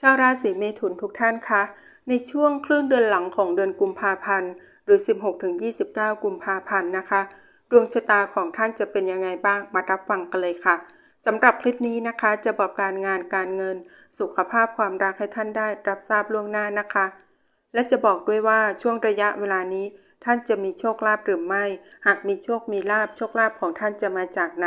ชาวราศีเมถุนทุกท่านคะ ในช่วงครึ่งเดือนหลังของเดือนกุมภาพันธ์ หรือ 16-29 กุมภาพันธ์นะคะ ดวงชะตาของท่านจะเป็นยังไงบ้างมารับฟังกันเลยค่ะสำหรับคลิปนี้นะคะ จะบอกการงานการเงิน สุขภาพความรักให้ท่านได้รับทราบล่วงหน้านะคะ และจะบอกด้วยว่าช่วงระยะเวลานี้ ท่านจะมีโชคลาภหรือไม่ หากมีโชคมีลาภโชคลาภของท่านจะมาจากไหน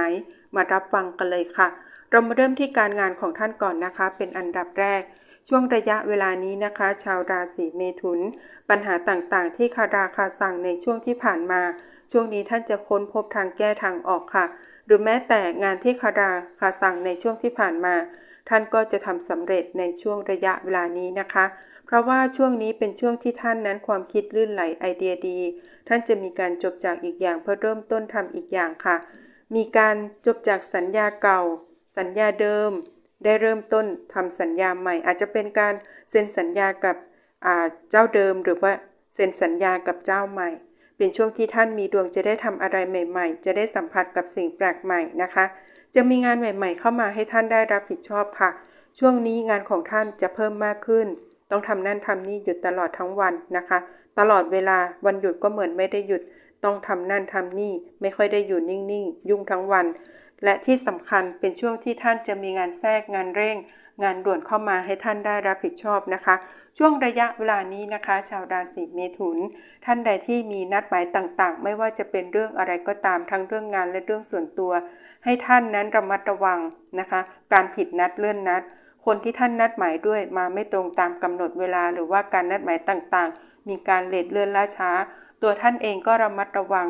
มารับฟังกันเลยค่ะ เรามาเริ่มที่การงานของท่านก่อนนะคะ เป็นอันดับแรก ช่วงระยะเวลานี้นะคะ ชาวราศีเมถุน ปัญหาต่างๆ ที่คาราคาสั่งในช่วงที่ผ่านมา ช่วงนี้ท่านจะค้นพบทางแก้ทางออกค่ะ หรือแม้แต่งานที่คาราคาสั่งในช่วงที่ผ่านมา ท่านก็จะทำสำเร็จในช่วงระยะเวลานี้นะคะ เพราะว่าช่วงนี้เป็นช่วงที่ท่านนั้นความคิดลื่นไหลไอเดียดี ท่านจะมีการจบจากอีกอย่างเพื่อเริ่มต้นทำอีกอย่างค่ะ มีการจบจากสัญญาเก่า สัญญาเดิม ได้เริ่มต้นทำสัญญาใหม่ อาจจะเป็นการเซ็นสัญญากับเจ้าเดิมหรือว่าเซ็นสัญญากับเจ้าใหม่ เป็นช่วงที่ท่านมีดวงจะได้ทำอะไรใหม่ ๆ จะได้สัมผัสกับสิ่งแปลกใหม่นะคะ จะมีงานใหม่ ๆ เข้ามาให้ท่านได้รับผิดชอบค่ะ ช่วงนี้งานของท่านจะเพิ่มมากขึ้น ต้องทำนั่นทำนี่หยุดตลอดทั้งวันนะคะ ตลอดเวลาวันหยุดก็เหมือนไม่ได้หยุด ต้องทำนั่นทำนี่ไม่ค่อยได้อยู่นิ่งๆ ยุ่งทั้งวัน และที่สำคัญเป็นช่วงที่ท่านจะมีงานแทรกงานเร่ง งานด่วนเข้ามาให้ท่านได้รับผิดชอบนะคะ ช่วงระยะเวลานี้นะคะ ชาวราศีเมถุน ท่านใดที่มีนัดหมายต่างๆ ไม่ว่าจะเป็นเรื่องอะไรก็ตามทั้งเรื่องงานและเรื่องส่วนตัว ให้ท่านนั้นระมัดระวังนะคะ การผิดนัดเลื่อนนัด คนที่ท่านนัดหมายด้วยมาไม่ตรงตามกำหนดเวลาหรือว่าการนัดหมายต่างๆ มีการเลทเลื่อนล่าช้า ตัวท่านเองก็ระมัดระวัง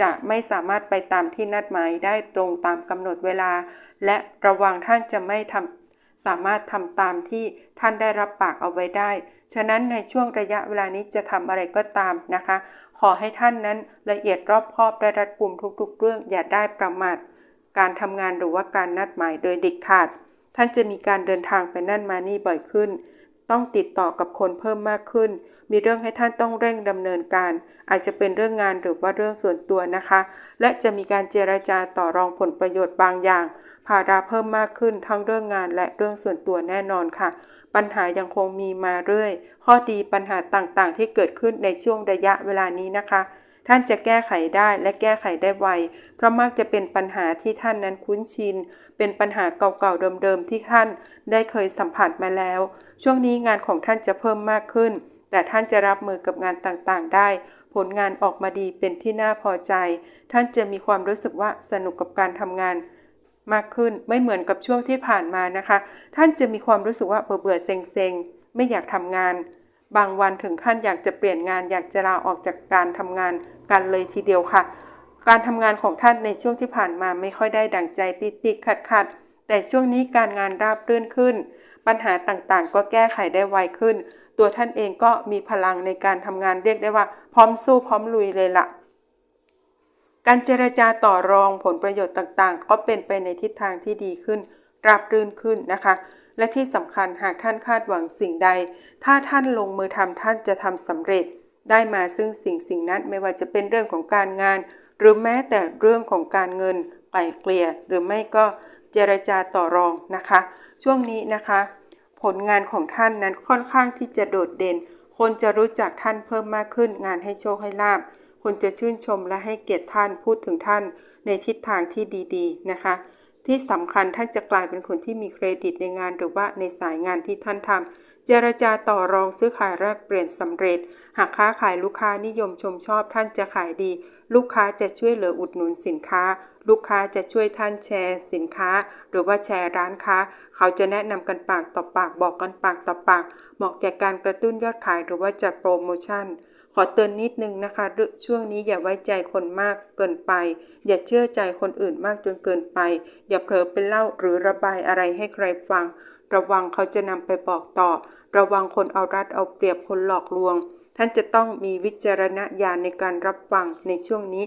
จะไม่สามารถไปตามที่นัดหมายได้ตรงตามกำหนดเวลา และระวังท่านจะไม่ทำสามารถทำตามที่ท่านได้รับปากเอาไว้ได้ ฉะนั้นในช่วงระยะเวลานี้จะทำอะไรก็ตามนะคะ ขอให้ท่านนั้นละเอียดรอบคอบและรัดกุมทุกๆ เรื่องอย่าได้ประมาทการทำงานหรือว่าการนัดหมายโดยเด็ดขาด ท่านจะมีการเดินทางไปนั่นมานี่บ่อยขึ้น ต้องติดต่อกับคนเพิ่มมากขึ้น มีเรื่องให้ท่านต้องเร่งดำเนินการ อาจจะเป็นเรื่องงานหรือว่าเรื่องส่วนตัวนะคะ และจะมีการเจรจาต่อรองผลประโยชน์บางอย่างภาระเพิ่มมากขึ้นทั้งเรื่องงานและเรื่องส่วนตัวแน่นอนค่ะ ปัญหายังคงมีมาเรื่อย ข้อดีปัญหาต่างๆ ที่เกิดขึ้นในช่วงระยะเวลานี้นะคะ ท่านจะแก้ไขได้และแก้ไขได้ไว เพราะมักจะเป็นปัญหาที่ท่านนั้นคุ้นชิน เป็นปัญหาเก่าๆเดิมๆที่ท่านได้เคยสัมผัสมาแล้ว ช่วงนี้งานของท่านจะเพิ่มมากขึ้น แต่ท่านจะรับมือกับงานต่างๆ ได้ ผลงานออกมาดีเป็นที่น่าพอใจ ท่านจะมีความรู้สึกว่าสนุกกับการทำงานมากขึ้นไม่เหมือนกับช่วงที่ผ่านมานะคะ ท่านจะมีความรู้สึกว่าเบื่อเบื่อเซ็งเซ็งไม่อยากทำงาน บางวันถึงขั้นอยากจะเปลี่ยนงานอยากจะลาออกจากการทำงานกันเลยทีเดียวค่ะ การทำงานของท่านในช่วงที่ผ่านมาไม่ค่อยได้ดั่งใจติดติดขัดขัดแต่ช่วงนี้การงานราบรื่นขึ้น ปัญหาต่างๆ ก็แก้ไขได้ไวขึ้น ตัวท่านเองก็มีพลังในการทำงานเรียกได้ว่า พร้อมสู้พร้อมลุยเลยละ่ะการเจรจาต่อรองผลประโยชน์ต่างๆ ก็เป็นไปในทิศทางที่ดีขึ้น ราบรื่นขึ้นนะคะ และที่สำคัญหากท่านคาดหวังสิ่งใด ถ้าท่านลงมือทำท่านจะทำสำเร็จ ได้มาซึ่งสิ่งสิ่งนั้นไม่ว่าจะเป็นเรื่องของการงาน หรือแม้แต่เรื่องของการเงินไกล่เกลี่ยหรือไม่ก็เจรจาต่อรองนะคะ ช่วงนี้นะคะ ผลงานของท่านนั้นค่อนข้างที่จะโดดเด่น คนจะรู้จักท่านเพิ่มมากขึ้น งานให้โชคให้ลาบคนจะชื่นชมและให้เกียรติท่านพูดถึงท่านในทิศทางที่ดี ๆ นะคะ ที่สำคัญท่านจะกลายเป็นคนที่มีเครดิตในงานหรือว่าในสายงานที่ท่านทำเจรจาต่อรองซื้อขายแลกเปลี่ยนสำเร็จ หากค้าขายลูกค้านิยมชมชอบท่านจะขายดี ลูกค้าจะช่วยเหลืออุดหนุนสินค้า ลูกค้าจะช่วยท่านแชร์สินค้า หรือว่าแชร์ร้านค้า เขาจะแนะนำกันปากต่อปากบอกกันปากต่อปากเหมาะแก่การกระตุ้นยอดขายหรือว่าจัดโปรโมชั่น ขอเตือนนิดนึงนะคะ ช่วงนี้อย่าไว้ใจคนมากเกินไป อย่าเชื่อใจคนอื่นมากจนเกินไป อย่าเผลอเป็นเล่าหรือระบายอะไรให้ใครฟัง ระวังเขาจะนำไปบอกต่อ ระวังคนเอารัดเอาเปรียบคนหลอกลวง ท่านจะต้องมีวิจารณญาณในการรับฟังในช่วงนี้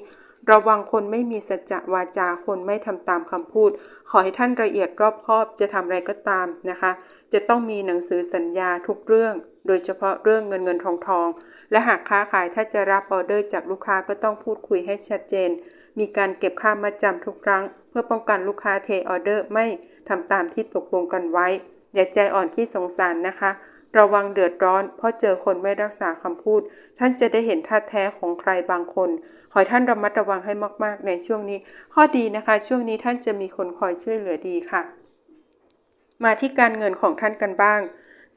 ระวังคนไม่มีสัจจะวาจาคนไม่ทำตามคำพูด ขอให้ท่านละเอียดรอบคอบจะทำอะไรก็ตามนะคะ จะต้องมีหนังสือสัญญาทุกเรื่อง โดยเฉพาะเรื่องเงินเงินทองทอง และหากค้าขายถ้าจะรับออเดอร์จากลูกค้าก็ต้องพูดคุยให้ชัดเจน มีการเก็บค่ามาจำทุกครั้ง เพื่อป้องกันลูกค้าเทออเดอร์ไม่ทำตามที่ตกลงกันไว้ อย่าใจอ่อนที่สงสารนะคะ ระวังเดือดร้อน เพราะเจอคนไม่รักษาคำพูด ท่านจะได้เห็นท่าแท้ของใครบางคน ขอให้ท่านระมัดระวังให้มาก ๆ ในช่วงนี้ ข้อดีนะคะ ช่วงนี้ท่านจะมีคนคอยช่วยเหลือดีค่ะ มาที่การเงินของท่านกันบ้าง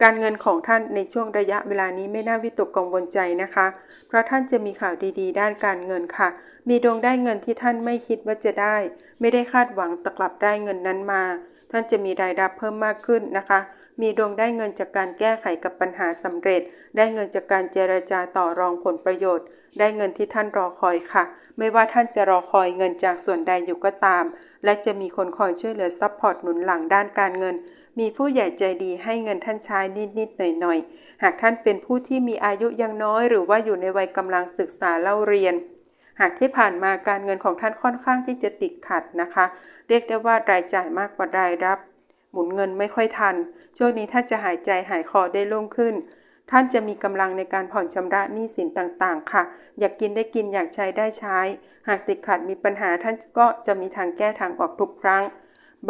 การเงินของท่านในช่วงระยะเวลานี้ไม่น่าวิตกกังวลใจนะคะ เพราะท่านจะมีข่าวดีๆ ด้านการเงินค่ะ มีดวงได้เงินที่ท่านไม่คิดว่าจะได้ ไม่ได้คาดหวังตะกลับได้เงินนั้นมา ท่านจะมีรายรับเพิ่มมากขึ้นนะคะ มีดวงได้เงินจากการแก้ไขกับปัญหาสำเร็จ ได้เงินจากการเจรจาต่อรองผลประโยชน์ ได้เงินที่ท่านรอคอยค่ะ ไม่ว่าท่านจะรอคอยเงินจากส่วนใดอยู่ก็ตาม และจะมีคนคอยช่วยเหลือซัพพอร์ตหนุนหลังด้านการเงิน มีผู้ใหญ่ใจดีให้เงินท่านใช้นิดๆหน่อยๆ หากท่านเป็นผู้ที่มีอายุยังน้อย หรือว่าอยู่ในวัยกำลังศึกษาเล่าเรียน หากที่ผ่านมาการเงินของท่านค่อนข้างที่จะติดขัดนะคะ เรียกได้ว่ารายจ่ายมากกว่ารายรับ หมุนเงินไม่ค่อยทัน ช่วงนี้ท่านจะหายใจหายคอได้โล่งขึ้น ท่านจะมีกำลังในการผ่อนชำระหนี้สินต่างๆ ค่ะ อยากกินได้กินอยากใช้ได้ใช้ หากติดขัดมีปัญหาท่านก็จะมีทางแก้ทางออกทุกครั้ง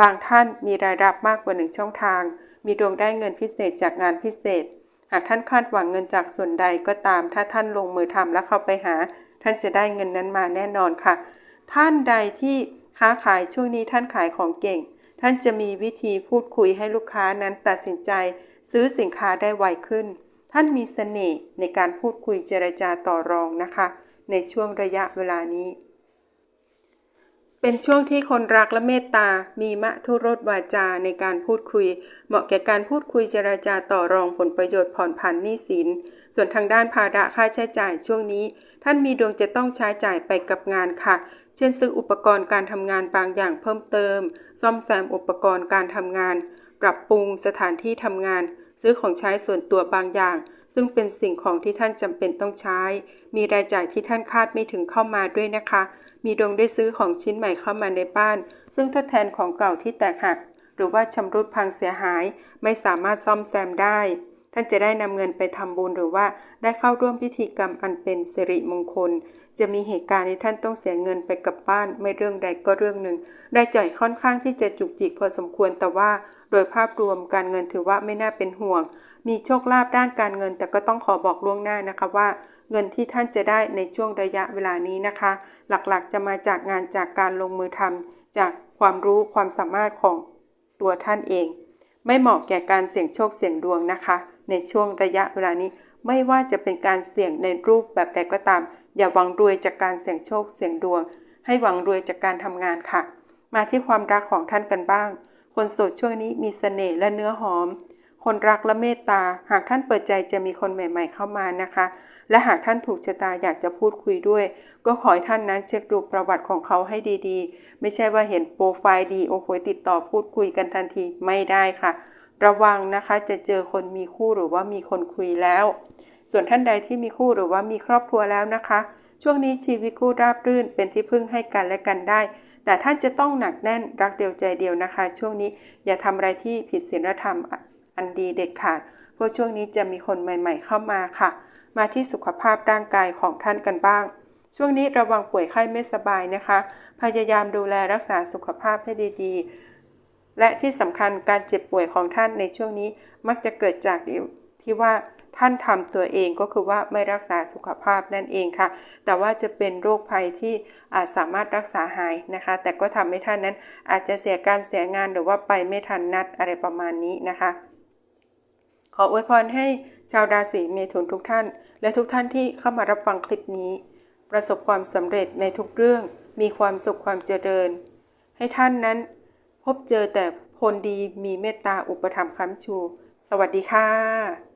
บางท่านมีรายรับมากกว่าหนึ่งช่องทาง มีดวงได้เงินพิเศษจากงานพิเศษ หากท่านคาดหวังเงินจากส่วนใดก็ตาม ถ้าท่านลงมือทำและเข้าไปหา ท่านจะได้เงินนั้นมาแน่นอนค่ะ ท่านใดที่ค้าขายช่วงนี้ท่านขายของเก่ง ท่านจะมีวิธีพูดคุยให้ลูกค้านั้นตัดสินใจ ซื้อสินค้าได้ไวขึ้น ท่านมีเสน่ห์ในการพูดคุยเจรจาต่อรองนะคะ ในช่วงระยะเวลานี้ เป็นช่วงที่คนรักและเมตตา มีมะทุรสวาจาในการพูดคุย เหมาะแก่การพูดคุยเจรจาต่อรองผลประโยชน์ผ่อนผันหนี้สิน ส่วนทางด้านภาระค่าใช้จ่ายช่วงนี้ ท่านมีดวงจะต้องใช้จ่ายไปกับงานค่ะ เช่นซื้ออุปกรณ์การทำงานบางอย่างเพิ่มเติม ซ่อมแซมอุปกรณ์การทำงาน ปรับปรุงสถานที่ทำงาน ซื้อของใช้ส่วนตัวบางอย่าง ซึ่งเป็นสิ่งของที่ท่านจำเป็นต้องใช้ มีรายจ่ายที่ท่านคาดไม่ถึงเข้ามาด้วยนะคะ มีดวงได้ซื้อของชิ้นใหม่เข้ามาในบ้าน ซึ่งทดแทนของเก่าที่แตกหัก หรือว่าชำรุดพังเสียหาย ไม่สามารถซ่อมแซมได้ ท่านจะได้นำเงินไปทำบุญหรือว่าได้เข้าร่วมพิธีกรรมอันเป็นสิริมงคล จะมีเหตุการณ์ที่ท่านต้องเสียเงินไปกับบ้าน ไม่เรื่องใดก็เรื่องหนึ่งได้จ่ายค่อนข้างที่จะจุกจิกพอสมควรแต่ว่า โดยภาพรวมการเงินถือว่าไม่น่าเป็นห่วง มีโชคลาภด้านการเงิน แต่ก็ต้องขอบอกล่วงหน้านะคะว่า เงินที่ท่านจะได้ในช่วงระยะเวลานี้นะคะ หลักๆจะมาจากงานจากการลงมือทำจากความรู้ความสามารถของตัวท่านเอง ไม่เหมาะแก่การเสี่ยงโชคเสี่ยงดวงนะคะ ในช่วงระยะเวลานี้ไม่ว่าจะเป็นการเสี่ยงในรูปแบบใดก็ตาม อย่าหวังรวยจากการเสี่ยงโชคเสี่ยงดวง ให้หวังรวยจากการทำงานค่ะ มาที่ความรักของท่านกันบ้าง คนโสดช่วงนี้มีเสน่ห์และเนื้อหอม คนรักและเมตตา หากท่านเปิดใจจะมีคนใหม่ ๆ เข้ามานะคะ และหากท่านถูกชะตาอยากจะพูดคุยด้วย ก็ขอให้ท่านนั้นเช็คดูประวัติของเขาให้ดีๆ ไม่ใช่ว่าเห็นโปรไฟล์ดีโอ้โหติดต่อพูดคุยกันทันทีไม่ได้ค่ะ ระวังนะคะจะเจอคนมีคู่หรือว่ามีคนคุยแล้ว ส่วนท่านใดที่มีคู่หรือว่ามีครอบครัวแล้วนะคะ ช่วงนี้ชีวิตคู่ราบรื่นเป็นที่พึ่งให้กันและกันได้แต่ท่านจะต้องหนักแน่นรักเดียวใจเดียวนะคะ ช่วงนี้อย่าทำอะไรที่ผิดศีลธรรม อันดีเด็ดขาดเพราะช่วงนี้จะมีคนใหม่ ๆ เข้ามาค่ะ มาที่สุขภาพร่างกายของท่านกันบ้าง ช่วงนี้ระวังป่วยไข้ไม่สบายนะคะ พยายามดูแลรักษาสุขภาพให้ดีๆ และที่สำคัญการเจ็บป่วยของท่านในช่วงนี้มักจะเกิดจากที่ว่าท่านทำตัวเองก็คือว่าไม่รักษาสุขภาพนั่นเองค่ะ แต่ว่าจะเป็นโรคภัยที่อาจสามารถรักษาหายนะคะ แต่ก็ทำให้ท่านนั้นอาจจะเสียการเสียงานหรือว่าไปไม่ทันนัดอะไรประมาณนี้นะคะ ขออวยพรให้ชาวราศีเมถุนทุกท่าน และทุกท่านที่เข้ามารับฟังคลิปนี้ ประสบความสำเร็จในทุกเรื่อง มีความสุขความเจริญ ให้ท่านนั้น พบเจอแต่คนดีมีเมตตาอุปถัมภ์ค้ำชู สวัสดีค่ะ